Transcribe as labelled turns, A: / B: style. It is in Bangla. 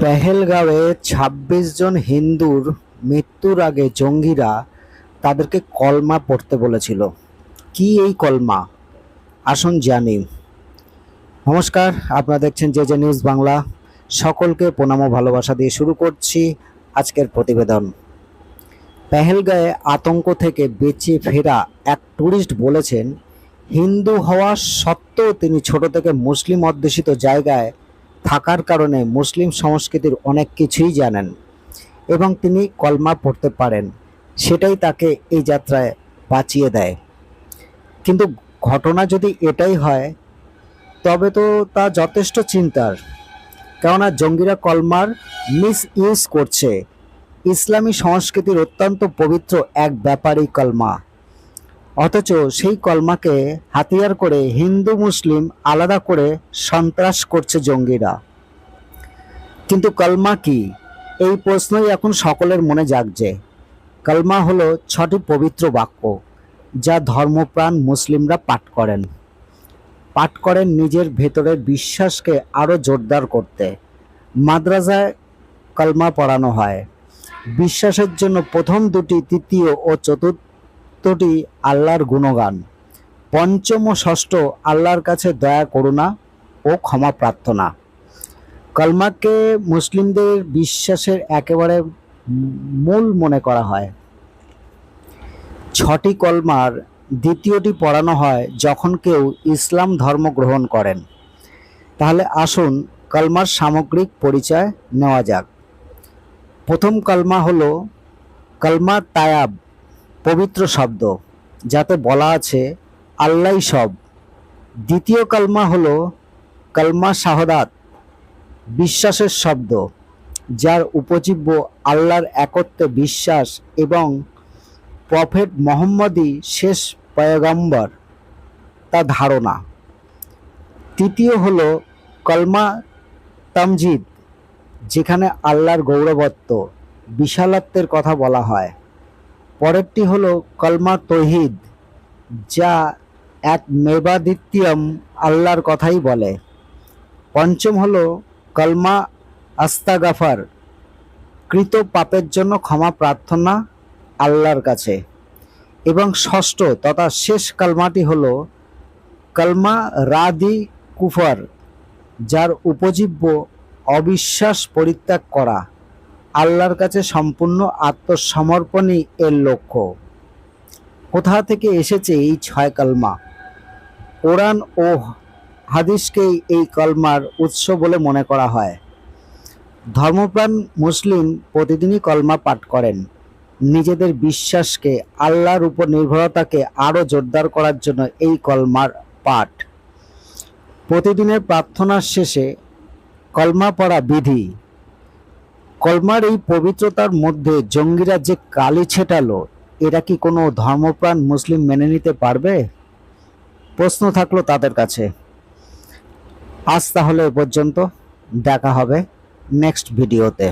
A: পেহেলগাঁওয়ে ছাব্বিশ জন হিন্দুর মৃত্যুর আগে জঙ্গিরা তাদেরকে কলমা পড়তে বলেছিল। কি এই কলমা? আসুন জানি। নমস্কার, আপনারা দেখছেন যে যে নিউজ বাংলা। সকলকে প্রণাম ভালোবাসা দিয়ে শুরু করছি আজকের প্রতিবেদন। পেহেলগাঁয়ে আতঙ্ক থেকে বেঁচে ফেরা এক ট্যুরিস্ট বলেছেন, হিন্দু হওয়া সত্ত্বেও তিনি ছোট থেকে মুসলিম অধ্যুষিত জায়গায় থাকার কারণে মুসলিম সংস্কৃতির অনেক কিছুই জানেন এবং তিনি কলমা পড়তে পারেন, সেটাই তাকে এই যাত্রায় বাঁচিয়ে দেয়। কিন্তু ঘটনা যদি এটাই হয়, তবে তো তা যথেষ্ট চিন্তার। কেননা জঙ্গিরা কলমার মিস ইউজ করছে। ইসলামী সংস্কৃতির অত্যন্ত পবিত্র এক ব্যাপারই কলমা। অথচ সেই কলমাকে হাতিয়ার করে হিন্দু, মুসলিম আলাদা করে সন্ত্রাস করছে জঙ্গিরা। কিন্তু কলমা কি? এই প্রশ্নই এখন সকলের মনে জাগছে। কলমা হলো ছটি পবিত্র বাক্য, যা ধর্মপ্রাণ মুসলিমরা পাঠ করেন। পাঠ করেন নিজের ভেতরের বিশ্বাসকে আরও জোরদার করতে। মাদ্রাসায় কলমা পড়ানো হয়। বিশ্বাসের জন্য প্রথম দুটি, তৃতীয় ও চতুর্থটি আল্লাহর গুণগান। পঞ্চম ও ষষ্ঠ আল্লাহর কাছে দয়া করুণা ও ক্ষমা প্রার্থনা। কলমাকে মুসলিমদের বিশ্বাসের একেবারে মূল মনে করা হয়। ছটি কলমার দ্বিতীয়টি পড়ানো হয় যখন কেউ ইসলাম ধর্ম গ্রহণ করেন। তাহলে আসুন কলমার সামগ্রিক পরিচয় নেওয়া যাক। প্রথম কলমা হলো কলমা তায়াব। পবিত্র শব্দ, যাতে বলা আছে আল্লাহ সব। দ্বিতীয় কলমা হলো কলমা শাহদাত, বিশ্বাসের শব্দ, যার উপজীব্য আল্লাহর একত্বে বিশ্বাস এবং প্রফেট মোহাম্মদই শেষ পয়গম্বর, তা ধারণা। তৃতীয় হলো কলমা তামজিদ, যেখানে আল্লাহর গৌরবত্ব, বিশালত্বের কথা বলা হয়। পরেরটি হলো কলমা তহিদ, যা এক মেবাদিত্যম আল্লাহর কথাই বলে। পঞ্চম হলো কলমা আস্তাগাফার, কৃত পাপের জন্য ক্ষমা প্রার্থনা আল্লাহর কাছে। এবং ষষ্ঠ তথা শেষ কালমাটি হলো কলমা রাদি কুফার, যার উপজীব্য অবিশ্বাস পরিত্যাগ করা। আল্লাহর কাছে সম্পূর্ণ আত্মসমর্পণই এর লক্ষ্য। কোথা থেকে এসেছে এই ছয় কলমা? কোরআন ও হাদিসকেই এই কলমার উৎস বলে মনে করা হয়। ধর্মপ্রাণ মুসলিম প্রতিদিনই কলমা পাঠ করেন। নিজেদের বিশ্বাসকে, আল্লাহর উপর নির্ভরতাকে আরও জোরদার করার জন্য এই কলমার পাঠ। প্রতিদিনের প্রার্থনার শেষে কলমা পড়া বিধি কলমার এই পবিত্রতার মধ্যে জঙ্গিরা যে কালি ছেটালো, এরা কি কোনো ধর্মপ্রাণ মুসলিম মেনে নিতে পারবে? প্রশ্ন থাকল তাদের কাছে। আজ তাহলে এ পর্যন্ত দেখা হবে নেক্সট ভিডিওতে।